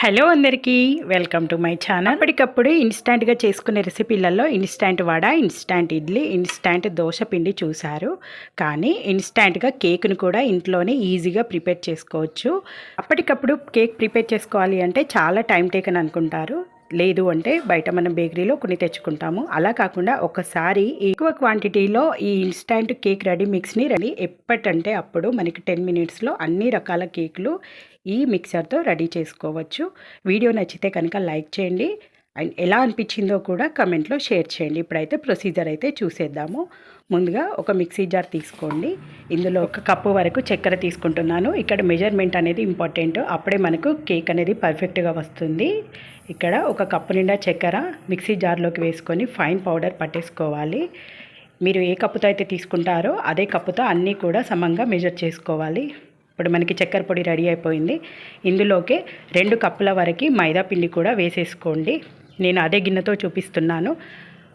Hello అందరికీ welcome to my channel. అప్పటికప్పుడు ఇన్స్టాంట్గా చేసుకునే రెసిపీలలో instant vada instant idli instant dosa పిండి చూశారు. కానీ ఇన్స్టాంట్గా కేక్ను కూడా ఇంట్లోనే ఈజీగా ప్రిపేర్ చేసుకోవచ్చు. అప్పటికప్పుడు కేక్ ప్రిపేర్ చేసుకోవాలి అంటే చాలా టైం టేకన్ అనుకుంటారు. లేదు అంటే బయట మనం బేకరీలో కొన్ని తెచ్చుకుంటాము. అలా కాకుండా ఒకసారి ఎక్కువ క్వాంటిటీలో ఈ ఇన్స్టాంట్ కేక్ రెడీ మిక్స్ని రెడీ ఎప్పటంటే అప్పుడు మనకి టెన్ మినిట్స్లో అన్ని రకాల కేకులు ఈ మిక్సర్తో రెడీ చేసుకోవచ్చు. వీడియో నచ్చితే కనుక లైక్ చేయండి. అండ్ ఎలా అనిపించిందో కూడా కమెంట్లో షేర్ చేయండి. ఇప్పుడైతే ప్రొసీజర్ అయితే చూసేద్దాము. ముందుగా ఒక మిక్సీ జార్ తీసుకోండి. ఇందులో ఒక కప్పు వరకు చక్కెర తీసుకుంటున్నాను. ఇక్కడ మెజర్మెంట్ అనేది ఇంపార్టెంట్. అప్పుడే మనకు కేక్ అనేది పర్ఫెక్ట్గా వస్తుంది. ఇక్కడ ఒక కప్పు నిండా చక్కెర మిక్సీ జార్లోకి వేసుకొని ఫైన్ పౌడర్ పట్టేసుకోవాలి. మీరు ఏ కప్పుతో అయితే తీసుకుంటారో అదే కప్పుతో అన్నీ కూడా సమంగా మెజర్ చేసుకోవాలి. ఇప్పుడు మనకి చక్కెర పొడి రెడీ అయిపోయింది. ఇందులోకి రెండు కప్పుల వరకు మైదా పిండి కూడా వేసేసుకోండి. నేను అదే గిన్నెతో చూపిస్తున్నాను.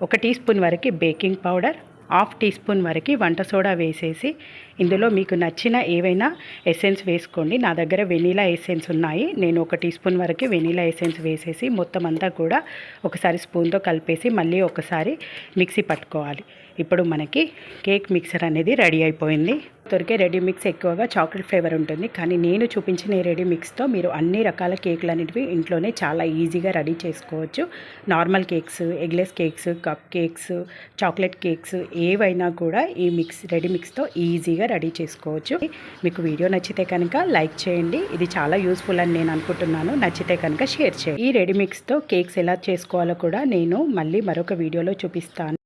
ఒక టీ స్పూన్ వరకు baking powder half teaspoon వరకు వంట సోడా వేసేసి ఇందులో మీకు నచ్చిన ఏవైనా ఎసెన్స్ వేసుకోండి. నా దగ్గర వెనీలా ఎసెన్స్ ఉన్నాయి. నేను ఒక టీ స్పూన్ వరకు వెనీలా ఎసెన్స్ వేసేసి మొత్తం అంతా కూడా ఒకసారి స్పూన్తో కలిపేసి మళ్ళీ ఒకసారి మిక్సీ పట్టుకోవాలి. ఇప్పుడు మనకి కేక్ మిక్సర్ అనేది రెడీ అయిపోయింది. దొరికే రెడీ మిక్స్ ఎక్కువగా చాక్లెట్ ఫ్లేవర్ ఉంటుంది. కానీ నేను చూపించిన ఈ రెడీ మిక్స్తో మీరు అన్ని రకాల కేకులు అనేటివి ఇంట్లోనే చాలా ఈజీగా రెడీ చేసుకోవచ్చు. Normal cakes eggless cakes cup cakes chocolate cakes ఏవైనా కూడా ఈ మిక్స్ రెడీ మిక్స్తో ఈజీగా రెడీ చేసుకోవచ్చు. మీకు వీడియో నచ్చితే కనుక లైక్ చేయండి. ఇది చాలా యూస్ఫుల్ అని నేను అనుకుంటున్నాను. నచ్చితే కనుక షేర్ చేయండి. ఈ రెడీ మిక్స్తో కేక్స్ ఎలా చేసుకోవాలో కూడా నేను మళ్ళీ మరొక వీడియోలో చూపిస్తాను.